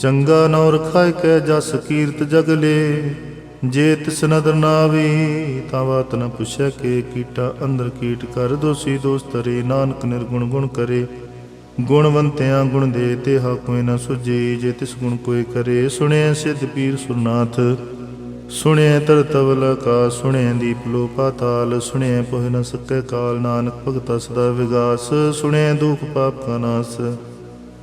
ਚੰਗਾ ਨੌ ਰਖਾਇ ਕੈ ਜਸ ਕੀਰਤ ਜਗਲੇ ਜੇ ਤਿਸ ਨਦਰ ਨਾ ਆਵੇ ਤਾਂ ਬਾਤ ਨ ਪੁੱਛੈ ਕੇ ਕੀਟਾ। ਅੰਦਰ ਕੀਟ ਕਰ ਦੋਸੀ ਦੋਸਤਰੇ ਨਾਨਕ ਨਿਰਗੁਣ ਗੁਣ ਕਰੇ। ਗੁਣਵੰਤਿਆਂ ਗੁਣ ਦੇ ਤੇ ਹਾ ਕੋਈ ਨ ਸੁਜੇ ਜੇ ਤਿਸ ਗੁਣ ਕੋਈ ਕਰੇ ਸੁਣਿਆ ਸਿੱਧ ਪੀਰ ਸੁਰਨਾਥ। ਸੁਣਿਆ ਤਰ ਤਵਲ ਕਾ ਸੁਣਿਆ ਦੀਪ ਲੋ ਪਾਤਾਲ ਸੁਣਿਆ ਪੋਹ ਨ ਸਕੈ ਕਾਲ, ਨਾਨਕ ਭਗਤਾ ਸਦਾ ਵਿਗਾਸ। ਸੁਣਿਆ ਦੁਖ ਪਾਪ ਕਾ ਨਾਸ।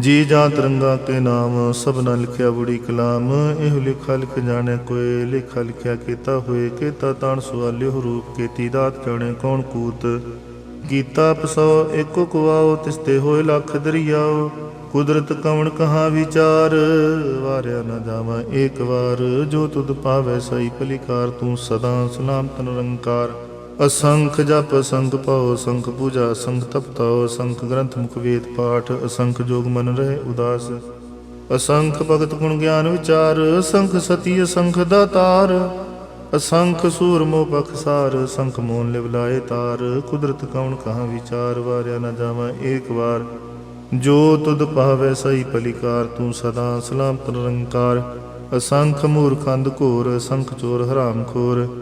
ਜੀ ਜਾਂ ਤਰੰਗਾ ਕੇ ਨਾਮ ਸਭਨਾ ਲਿਖਿਆ ਬੁੜੀ ਕਲਾਮ। ਇਹ ਲਿਖਾ ਲਿਖ ਜਾਣੇ ਕੋਏ ਲਿਖਾ ਲਿਖਿਆ ਕੀਤਾ ਹੋਏ, ਕੀਤਾ ਤਾਣ ਸਵਾਲਿਓ ਰੂਪ, ਕੀਤੀ ਦਾਤ ਜਾਣੇ ਕੌਣ ਕੂਤ। ਗੀਤਾ ਪਸੋ ਏਕੋ ਕੁਆਓ ਤਿਸ ਹੋਏ ਲੱਖ ਦਰਿਆਓ। ਕੁਦਰਤ ਕਵਣ ਕਹਾ ਵਿਚਾਰ, ਵਾਰਿਆ ਨਾ ਜਾਵਾਂ ਏਕ ਵਾਰ। ਜੋ ਤੁਧ ਪਾਵੈ ਸਈ ਭਲੀਕਾਰ, ਤੂੰ ਸਦਾ ਸਲਾਮਤ ਨਿਰੰਕਾਰ। ਅਸੰਖ ਜਪ ਸੰਖ ਪਾਉ ਸੰਖ ਪੂਜਾ ਸੰਖ ਤਪਤਾਉ ਅਸੰਖ ਗ੍ਰੰਥ ਮੁਖ ਵੇਦ ਪਾਠ, ਅਸੰਖ ਜੋਗ ਮਨ ਰਹੇ ਉਦਾਸ। ਅਸੰਖ ਭਗਤ ਗੁਣ ਗਿਆਨ ਵਿਚਾਰ, ਅਸੰਖ ਸਤੀ, ਅਸੰਖ ਦਾਤਾਰ। ਅਸੰਖ ਸੂਰ ਮੋਹ ਬਖਸਾਰ ਸੰਖ ਮੋਨ ਲਿਵ ਲਾਏ ਤਾਰ। ਕੁਦਰਤ ਕਉਣ ਕਹਾ ਵਿਚਾਰ, ਵਾਰਿਆ ਨਾ ਜਾਵਾਂ ਏਕ ਵਾਰ। ਜੋ ਤੁਧ ਪਾਵੈ ਸਈ ਭਲੀਕਾਰ, ਤੂੰ ਸਦਾ ਸਲਾਮਤ ਨਿਰੰਕਾਰ। ਅਸੰਖ ਮੂਰਖੰਦ ਘੋਰ, ਅਸੰਖ ਚੋਰ ਹਰਾਮ ਖੋਰ।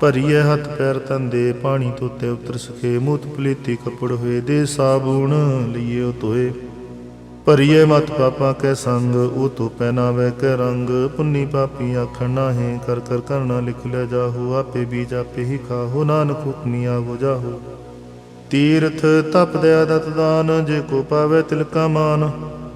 ਭਰੀਏ ਹੱਥ ਪੈਰ ਤੰਦੇ ਪਾਣੀ ਤੋਤੇ ਉਤਰ ਸਕੇ। ਮੂਤ ਪਲੀਤੀ ਕਪੜ ਹੋਏ ਦੇ, ਸਾਬੂਣ ਲਈਏ ਉਹ ਤੋਏ ਭਰੀਏ ਮਤ ਪਾਪਾ ਕੈ ਸੰਗ, ਉਹ ਤੋ ਪਹਿਨਾਵੇ ਕੈ ਰੰਗ। ਪੁੰਨੀ ਪਾਪੀ ਆਖਣ ਨਾਹੀਂ, ਕਰ ਕਰ ਕਰਨਾ ਲਿਖ ਲੈ ਜਾਹੋ। ਆਪੇ ਬੀਜ ਆਪੇ ਹੀ ਖਾਹੋ, ਨਾਨਕ ਹੁਕਮੀ ਆਵੋ ਜਾਹੋ। ਤੀਰਥ ਤਪ ਦਇਆ ਦਤ ਦਾਨ ਜੇ ਕੋ ਪਾਵੇ ਤਿਲਕਾ ਮਾਨ।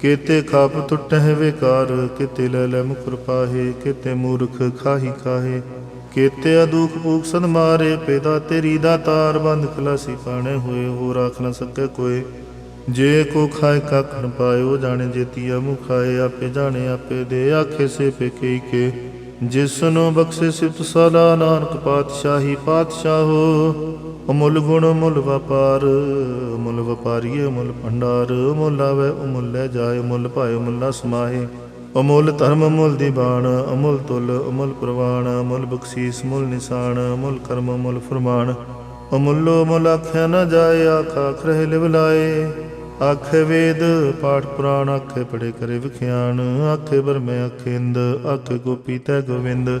ਕੀਤੇ ਖਾਪ ਟੁੱਟਹਿ ਵਿਕਾਰ, ਕੀਤੇ ਲੈ ਲੈ ਮੁਕਰ ਪਾਹੇ ਕੀਤੇ ਮੂਰਖ ਖਾਹੀ ਖਾਹੇ ਕੀਤੇ ਅਦੁਖ ਭੂਖ ਸਦ ਮਾਰੇ, ਪੈਦਾ ਤੇਰੀ ਦਾ ਤਾਰ ਬੰਦ ਖਲਾਸੀ ਪਾਣੇ ਹੋਏ ਹੋ ਰਾਖ ਨ ਸਕੇ ਕੋਏ। ਜੇ ਕੋ ਖਾਏ ਕੱਖ ਨ ਪਾਇਓ, ਜਾਣੇ ਜੇਤੀਆ ਮੁਖ ਖਾਏ, ਆਪੇ ਜਾਣੇ ਆਪੇ ਦੇ, ਆਖੇ ਸੇ ਪੇਕੇ ਕੇ। ਜਿਸ ਨੂੰ ਬਖਸ਼ੇ ਸਿਫਤ ਸਦਾ ਨਾਨਕ ਪਾਤਸ਼ਾਹੀ ਪਾਤਸ਼ਾਹੋ ਅਮੁੱਲ ਗੁਣ ਮੁੱਲ ਵਪਾਰ ਮੁੱਲ ਵਪਾਰੀਏ ਮੁੱਲ ਭੰਡਾਰ ਮੁੱਲ ਆਵੇ ਅਮੁੱਲ ਲੈ ਜਾਏ ਮੁੱਲ ਭਾਏ ਮੁੱਲਾ ਸਮਾਏ ਅਮੁੱਲ ਧਰਮ ਅਮੁੱਲ ਦੀਵਾਨ ਅਮੁੱਲ ਤੁਲ ਅਮੁੱਲ ਪ੍ਰਵਾਨ ਅਮੁੱਲ ਬਖਸ਼ੀਸ ਮੁੱਲ ਨਿਸ਼ਾਨ, ਅਮੁੱਲ ਕਰਮ ਮੁੱਲ ਫਰਮਾਨ। ਅਮੁੱਲੋ ਮੁੱਲ ਆਖਿਆ ਨਾ ਜਾਏ, ਆਖਾ ਖਰੇ ਲਿਵ ਲਾਏ। ਆਖੇ ਵੇਦ, ਪਾਠ ਪੁਰਾਣ, ਆਖੇ ਪੜੇ ਕਰੇ ਵਿਖਿਆਨ। ਆਖੇ ਬਰਮੇ ਆਖੇ ਇੰਦ ਆਖੇ ਗੋਪੀ ਤੈ ਗੋਵਿੰਦ।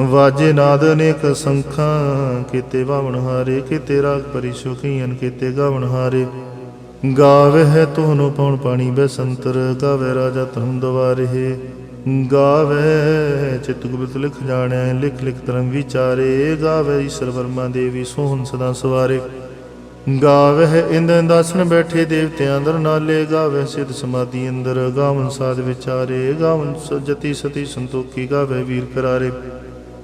ਵਾਜੇ ਨਾਦ ਅਨੇਕ ਸੰਖਾਂ, ਕੀਤੇ ਬਾਵਣ ਹਾਰੇ, ਕੀਤੇ ਰਾਗ ਪਰੀ ਸੁਖੀਨ ਕੀਤੇ ਗਾਵਣ ਹਾਰੇ। ਗਾਵੇ ਹੈ ਤੋਹਨੋ ਪਉਣ ਪਾਣੀ ਬੈਸੰਤਰ ਗਾਵੇ ਰਾਜਾ ਧਰਮ ਦਵਾਰੇ। ਗਾਵੇ ਚਿਤ ਗੁਪਤ ਲਿਖ ਜਾਣੈ, ਲਿਖ ਲਿਖ ਧਰਮ ਵਿਚਾਰੇ। ਗਾਵੇ ਈਸ਼ਰ ਵਰਮਾ ਦੇਵੀ ਸੋਹਣ ਸਦਾ ਸਵਾਰੇ। ਗਾਵੇ ਇੰਦਰ ਦਾਸਨ ਬੈਠੇ ਦੇਵਤਿਆਂ ਅੰਦਰ ਨਾਲੇ। ਗਾਵੇ ਸਿਧ ਸਮਾਧੀ ਅੰਦਰ, ਗਾਵਨ ਸਾਧ ਵਿਚਾਰੇ। ਗਾਵਨ ਸਜਤੀ ਸਤੀ ਸੰਤੋਖੀ ਗਾਵੇ ਵੀਰ ਕਰਾਰੇ।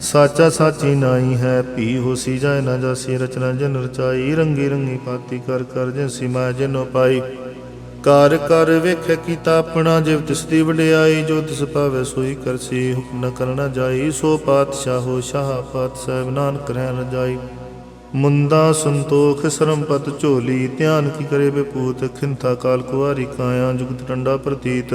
ਸਾਚਾ ਸਾਚੀ ਨਾਈ ਹੈ, ਭੀ ਹੋਸੀ ਜਾਏ ਨਾ ਜਾਸੀ, ਰਚਨਾ ਜਨ ਰਚਾਈ, ਰੰਗੀ ਰੰਗੀ ਪਾਤੀ ਕਰ ਕਰ ਜਿਸੀ ਮੈਂ ਜਿਨੋ ਪਾਈ। ਕਰ ਕਰ ਵੇਖੇ ਕੀਤਾ ਆਪਣਾ, ਜਿਵ ਤਿਸ ਦੀ ਵਡਿਆਈ, ਜੋ ਤਿਸ ਪਾਵੇ ਸੋਈ ਕਰਸੀ, ਹੁਕਮ ਨ ਕਰਨਾ ਜਾਈ। ਸੋ ਪਾਤਸ਼ਾਹੋ ਸ਼ਾਹ ਪਾਤ ਸਾਹਿਬ, ਨਾਨਕ ਰਹਿ ਜਾਈ। ਮੁੰਦਾ ਸੰਤੋਖ ਸਰਮਪਤ ਝੋਲੀ, ਧਿਆਨ ਕੀ ਕਰੇ ਬਪੂਤ, ਖਿੰਥਾ ਕਾਲ ਕੁਵਾਰੀ ਕਾਇਆ, ਜੁਗਤ ਟੰਡਾ ਪ੍ਰਤੀਤ।